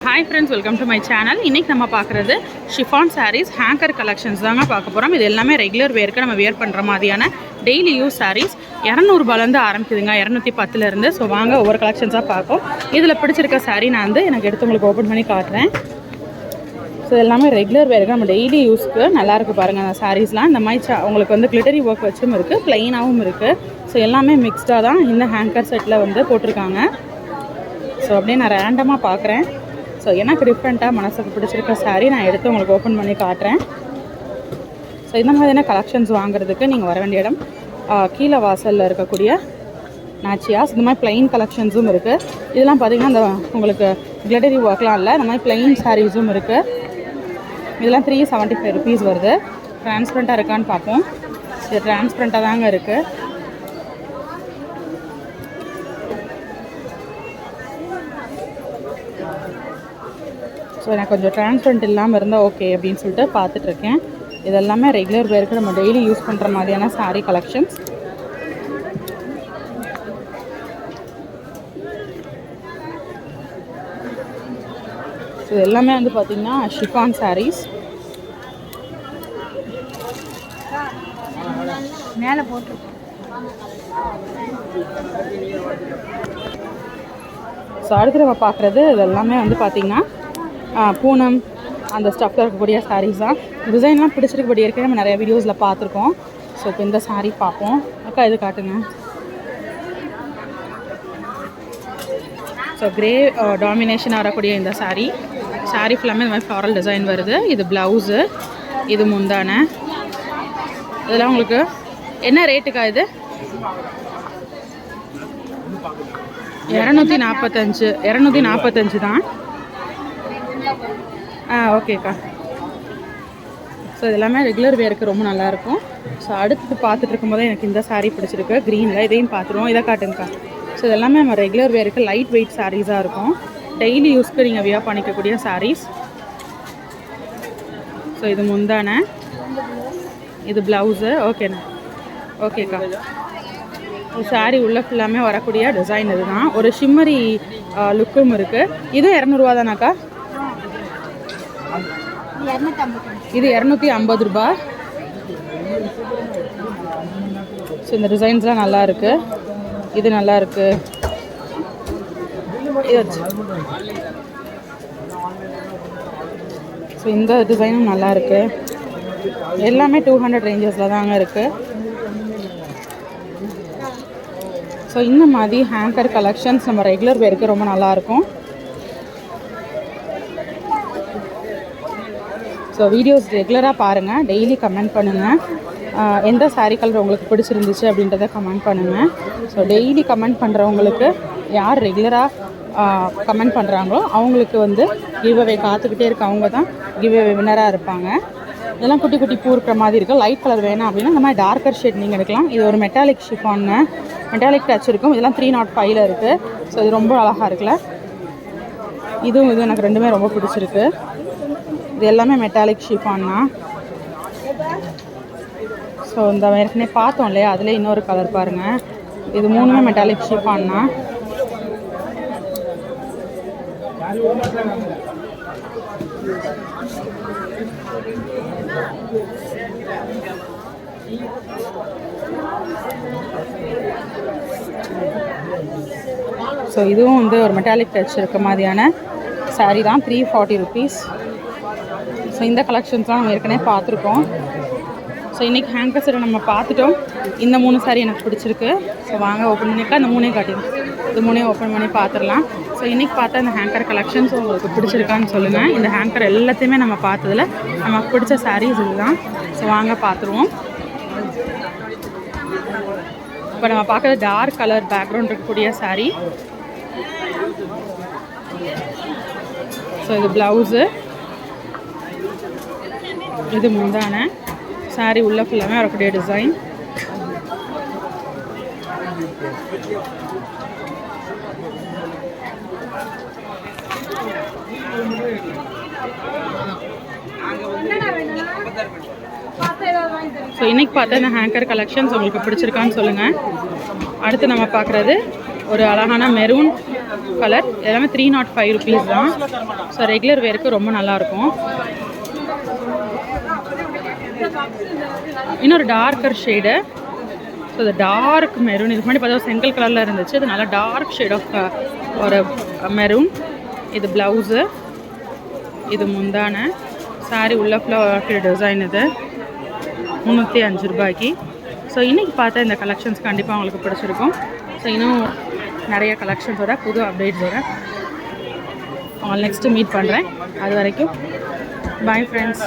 Hi friends welcome to my channel இன்றைக்கி நம்ம பார்க்குறது ஷிஃபான் சாரீஸ் ஹேங்கர் கலெக்ஷன்ஸ் தாங்க பார்க்க போகிறோம் இது எல்லாமே ரெகுலர் வேர்க்கு நம்ம வேர் பண்ணுற மாதிரியான டெய்லி யூஸ் சாரீஸ் இரநூறுபாலேருந்து ஆரம்பிக்குதுங்க இரநூத்தி பத்துலேருந்து ஸோ வாங்க ஒவ்வொரு கலெக்ஷன்ஸாக பார்ப்போம். இதில் பிடிச்சிருக்க சாரீ நான் வந்து எனக்கு எடுத்து உங்களுக்கு ஓப்பன் பண்ணி காட்டுறேன். ஸோ எல்லாமே ரெகுலர் வேருக்கு நம்ம டெய்லி யூஸ்க்கு நல்லாயிருக்கு பாருங்கள் அந்த சாரீஸ்லாம் இந்த மாதிரி உங்களுக்கு வந்து கிளிட்டரி ஒர்க் வச்சும் இருக்குது ப்ளைனாகவும் இருக்குது ஸோ எல்லாமே மிக்ஸ்டாக தான் இந்த ஹேங்கர் செட்டில் வந்து போட்டிருக்காங்க. ஸோ அப்படியே நான் ரேண்டமாக பார்க்குறேன். ஸோ எனக்கு டிஃப்ரெண்ட்டாக மனசுக்கு பிடிச்சிருக்க saree நான் எடுத்து உங்களுக்கு ஓப்பன் பண்ணி காட்டுறேன். ஸோ இந்த மாதிரியான கலெக்ஷன்ஸ் வாங்குறதுக்கு நீங்கள் வர வேண்டிய இடம் கீழே வாசலில் இருக்கக்கூடிய நாச்சியாஸ். இந்த மாதிரி பிளெயின் கலெக்ஷன்ஸும் இருக்குது இதெல்லாம் பார்த்தீங்கன்னா இந்த உங்களுக்கு கிளடரி ஒர்க்லாம் இல்லை. இந்த மாதிரி பிளெயின் சாரீஸும் இருக்குது இதெல்லாம் த்ரீ செவன்ட்டி ஃபைவ் ருபீஸ் வருது டிரான்ஸ்பரண்ட்டாக இருக்கான்னு பார்ப்போம். இது டிரான்ஸ்பரண்ட்டாக தாங்க இருக்குது ஸோ எனக்கு கொஞ்சம் டிரான்ஸ்பரண்ட் இல்லாமல் இருந்தால் ஓகே அப்படின்னு சொல்லிட்டு பார்த்துட்டு இருக்கேன் இதெல்லாமே ரெகுலர் வேருக்கு நம்ம டெய்லி யூஸ் பண்ணுற மாதிரியான saree கலெக்ஷன்ஸ் ஸோ எல்லாமே வந்து பார்த்திங்கன்னா ஷிஃபான் sarees. மேலே போட்டிருக்கோம் ஸோ அடுத்து நம்ம பார்க்குறது இது எல்லாமே வந்து பார்த்திங்கன்னா பூனம் அந்த ஸ்டஃப்பில் இருக்கக்கூடிய சாரீஸ் தான். டிசைன்லாம் பிடிச்சிருக்கபடி ஏற்கனவே நம்ம நிறைய வீடியோஸில் பார்த்துருக்கோம். ஸோ இப்போ இந்த சாரீ பார்ப்போம். அக்கா இது காட்டுங்க. ஸோ கிரே டாமினேஷனாக வரக்கூடிய இந்த சாரீ சாரீ ஃபுல்லாமே இந்த மாதிரி ஃப்ளாரல் டிசைன் வருது. இது ப்ளவுஸு இது முந்தான. இதெல்லாம் உங்களுக்கு என்ன ரேட்டுக்கா இது? இரநூத்தி நாற்பத்தஞ்சு இரநூத்தி நாற்பத்தஞ்சு தான். ஆ ஓகேக்கா. ஸோ இது எல்லாமே ரெகுலர் வேருக்கு ரொம்ப நல்லாயிருக்கும். ஸோ அடுத்து பார்த்துட்டு இருக்கும்போது எனக்கு இந்த சாரீ பிடிச்சிருக்கு. க்ரீனில் இதையும் பார்த்துருவோம். இதை காட்டுங்கக்கா. ஸோ இது எல்லாமே நம்ம ரெகுலர் வேருக்கு லைட் வெயிட் சாரீஸாக இருக்கும். டெய்லி யூஸ்க்கு நீங்கள் வியர் பண்ணிக்கக்கூடிய சாரீஸ் ஸோ இது முந்தானே. இது ப்ளவுஸு ஓகேண்ணா ஓகேக்கா சாரி உள்ள ஃபுல்லாமே வரக்கூடிய டிசைன் இதுதான். ஒரு ஷிம்மரி லுக்கும் இருக்குது இது இரநூறுவா தானாக்கா? இது இரநூத்தி ஐம்பது ரூபா. ஸோ இந்த டிசைன்ஸ்லாம் நல்லா இருக்கு. இது நல்லா இருக்கு. ஸோ இந்த டிசைனும் நல்லா இருக்கு. எல்லாமே டூ ஹண்ட்ரட் ரேஞ்சஸில் தாங்க இருக்கு. ஸோ இந்த மாதிரி ஹேங்கர் கலெக்ஷன்ஸ் நம்ம ரெகுலர் வேருக்கு ரொம்ப நல்லாயிருக்கும் ஸோ வீடியோஸ் ரெகுலராக பாருங்கள் டெய்லி கமெண்ட் பண்ணுங்கள் எந்த saree கலர் உங்களுக்கு பிடிச்சிருந்துச்சு அப்படின்றத கமெண்ட் பண்ணுங்கள் ஸோ டெய்லி கமெண்ட் பண்ணுறவங்களுக்கு யார் ரெகுலராக கமெண்ட் பண்ணுறாங்களோ அவங்களுக்கு வந்து கிவ் அவே காத்துக்கிட்டே இருக்கவங்க தான் கிவ் அவே வின்னராக இருப்பாங்க. இதெல்லாம் குட்டி குட்டி பூ இருக்கிற மாதிரி இருக்கும் லைட் கலர் வேணும் அப்படின்னா இந்த மாதிரி டார்க்கர் ஷேட் நீங்கள் எடுக்கலாம். இது ஒரு மெட்டாலிக் ஷிஃபான்னு மெட்டாலிக் டச் இருக்கும். இதெல்லாம் த்ரீ நாட் ஃபைவ்ல இருக்குது ஸோ இது ரொம்ப அழகாக இருக்குல்ல. இதுவும் இதுவும் எனக்கு ரெண்டுமே ரொம்ப பிடிச்சிருக்கு. இது எல்லாமே மெட்டாலிக் ஷிஃபான்னா ஸோ இந்த ஏற்கனவே பார்த்தோம் இல்லையா? அதில் இன்னொரு கலர் பாருங்கள் இது மூணுமே மெட்டாலிக் ஷிஃபான்னா ஸோ இதுவும் வந்து ஒரு மெட்டாலிக் டச் இருக்க மாதிரியான saree தான். த்ரீ ஃபார்ட்டி ருபீஸ் ஸோ இந்த கலெக்ஷன்ஸ்லாம் நம்ம ஏற்கனவே பார்த்துருக்கோம். ஸோ இன்றைக்கி ஹேங்கர் செட்டை நம்ம பார்த்துட்டோம். இந்த மூணு சாரி எனக்கு பிடிச்சிருக்கு. ஸோ வாங்க ஓப்பன் பண்ணிக்கலாம். இந்த மூணையும் காட்டிடும் இந்த மூணையும் ஓப்பன் பண்ணி பார்த்துடலாம். ஸோ இன்றைக்கி பார்த்தா இந்த ஹேங்கர் கலெக்ஷன்ஸ் உங்களுக்கு பிடிச்சிருக்கான்னு சொல்லுங்கள் இந்த ஹேங்கர் எல்லாத்தையுமே நம்ம பார்த்ததுல நமக்கு பிடிச்ச சாரீஸ் இதுதான். ஸோ வாங்க பார்த்துருவோம். இப்போ நம்ம பார்க்குறது டார்க் கலர் பேக்ரவுண்ட் இருக்கக்கூடிய சாரீ ஸோ இது ப்ளவுஸு இது முந்தான. சாரி உள்ள ஃபுல்லாமே வரக்கூடிய டிசைன் ஸோ இன்னைக்கு பார்த்தா இந்த ஹேங்கர் கலெக்ஷன்ஸ் உங்களுக்கு பிடிச்சிருக்கான்னு சொல்லுங்கள் அடுத்து நம்ம பார்க்குறது ஒரு அழகான மெரூன் கலர் எல்லாமே த்ரீ நாட் ஃபைவ் ருபீஸ் தான். ஸோ ரெகுலர் வேருக்கு ரொம்ப நல்லாயிருக்கும் இன்னொரு டார்க்கர் ஷேடு ஸோ இது டார்க் மெரூன் இதுக்கு முன்னாடி பார்த்தா செங்கல் கலரில் இருந்துச்சு. இது நல்லா டார்க் ஷேட் ஆஃப் ஒரு uh, மெரூன் இது ப்ளவுஸு இது முந்தான. சாரி உள்ள ஃபுல்லாக டிசைன் இது. முந்நூற்றி அஞ்சு ரூபாய்க்கு. ஸோ இன்றைக்கி பார்த்தா இந்த கலெக்ஷன்ஸ் கண்டிப்பாக உங்களுக்கு பிடிச்சிருக்கும். ஸோ இன்னும் நிறைய கலெக்ஷன்ஸோட புது அப்டேட்ஸோட உங்களை நெக்ஸ்ட்டு மீட் பண்ணுறேன் அது வரைக்கும் பாய் ஃப்ரெண்ட்ஸ்